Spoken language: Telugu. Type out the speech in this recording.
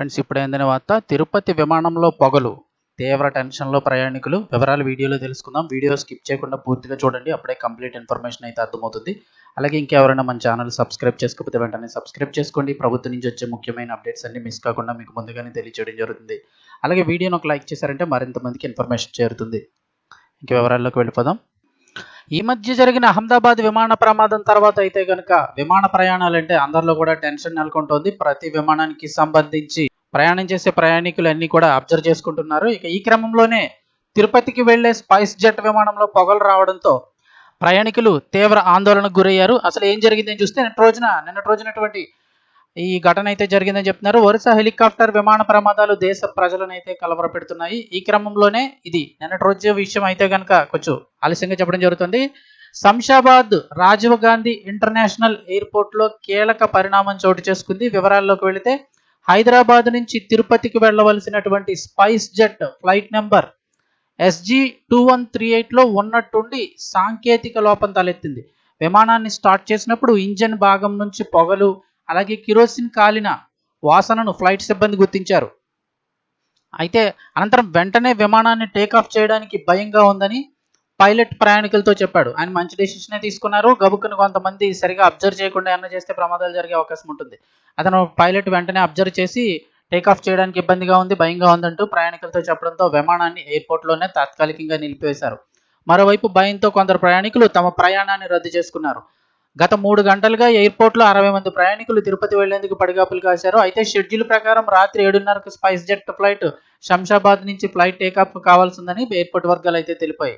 ఫ్రెండ్స్ ఇప్పుడు ఏందనే వార్త తిరుపతి విమానంలో పొగలు. తీవ్ర టెన్షన్లో ప్రయాణికులు. వివరాలు వీడియోలో తెలుసుకుందాం. వీడియో స్కిప్ చేయకుండా పూర్తిగా చూడండి. అప్పుడే కంప్లీట్ ఇన్ఫర్మేషన్ అయితే అర్థమవుతుంది. అలాగే ఇంకెవరైనా మన ఛానల్ సబ్స్క్రైబ్ చేసుకోకపోతే వెంటనే సబ్స్క్రైబ్ చేసుకోండి. ప్రభుత్వం నుంచి వచ్చే ముఖ్యమైన అప్డేట్స్ అన్ని మిస్ కాకుండా మీకు ముందుగానే తెలియజేయడం జరుగుతుంది. అలాగే వీడియోని ఒక లైక్ చేశారంటే మరింత మందికి ఇన్ఫర్మేషన్ చేరుతుంది. ఇంక వివరాల్లోకి వెళ్ళిపోదాం. ఈ మధ్య జరిగిన అహ్మదాబాద్ విమాన ప్రమాదం తర్వాత అయితే కనుక విమాన ప్రయాణాలంటే అందరిలో కూడా టెన్షన్ నెలకొంటుంది. ప్రతి విమానానికి సంబంధించి ప్రయాణం చేసే ప్రయాణికులు అన్ని కూడా అబ్జర్వ్ చేసుకుంటున్నారు. ఇక ఈ క్రమంలోనే తిరుపతికి వెళ్ళే స్పైస్ జెట్ విమానంలో పొగలు రావడంతో ప్రయాణికులు తీవ్ర ఆందోళనకు గురయ్యారు. అసలు ఏం జరిగిందని చూస్తే నిన్న రోజున నిన్నటి రోజునటువంటి ఈ ఘటన అయితే జరిగిందని చెప్తున్నారు. వరుస హెలికాప్టర్ విమాన ప్రమాదాలు దేశ ప్రజలను అయితే కలవరపెడుతున్నాయి. ఈ క్రమంలోనే ఇది నిన్నటి రోజు విషయం అయితే కనుక కొంచెం ఆలస్యంగా చెప్పడం జరుగుతుంది. శంషాబాద్ రాజీవ్ గాంధీ ఇంటర్నేషనల్ ఎయిర్పోర్ట్లో కీలక పరిణామం చోటు చేసుకుంది. వివరాల్లోకి వెళితే హైదరాబాద్ నుంచి తిరుపతికి వెళ్ళవలసినటువంటి SpiceJet flight number SG two one three ఎయిట్లో ఉన్నట్టుండి సాంకేతిక లోపం తలెత్తింది. విమానాన్ని స్టార్ట్ చేసినప్పుడు ఇంజన్ భాగం నుంచి పొగలు అలాగే కిరోసిన్ కాలిన వాసనను ఫ్లైట్ సిబ్బంది గుర్తించారు. అయితే అనంతరం వెంటనే విమానాన్ని టేకాఫ్ చేయడానికి భయంగా ఉందని పైలట్ ప్రయాణికులతో చెప్పాడు. ఆయన మంచి డెసిషనే తీసుకున్నారు. గబుక్కును కొంతమంది సరిగా అబ్జర్వ్ చేయకుండా ఏమన్నా చేస్తే ప్రమాదాలు జరిగే అవకాశం ఉంటుంది. అతను పైలట్ వెంటనే అబ్జర్వ్ చేసి టేకాఫ్ చేయడానికి ఇబ్బందిగా ఉంది భయంగా ఉందంటూ ప్రయాణికులతో చెప్పడంతో విమానాన్ని ఎయిర్పోర్ట్లోనే తాత్కాలికంగా నిలిపివేశారు. మరోవైపు భయంతో కొందరు ప్రయాణికులు తమ ప్రయాణాన్ని రద్దు చేసుకున్నారు. గత మూడు గంటలుగా ఎయిర్పోర్ట్లో అరవై మంది ప్రయాణికులు తిరుపతి వెళ్ళేందుకు పడిగాపులు కాశారు. అయితే షెడ్యూల్ ప్రకారం రాత్రి ఏడున్నరకు స్పైస్ జెట్ ఫ్లైట్ శంషాబాద్ నుంచి ఫ్లైట్ టేకాఫ్ కావాల్సిందని ఎయిర్పోర్ట్ వర్గాలు అయితే తెలిపాయి.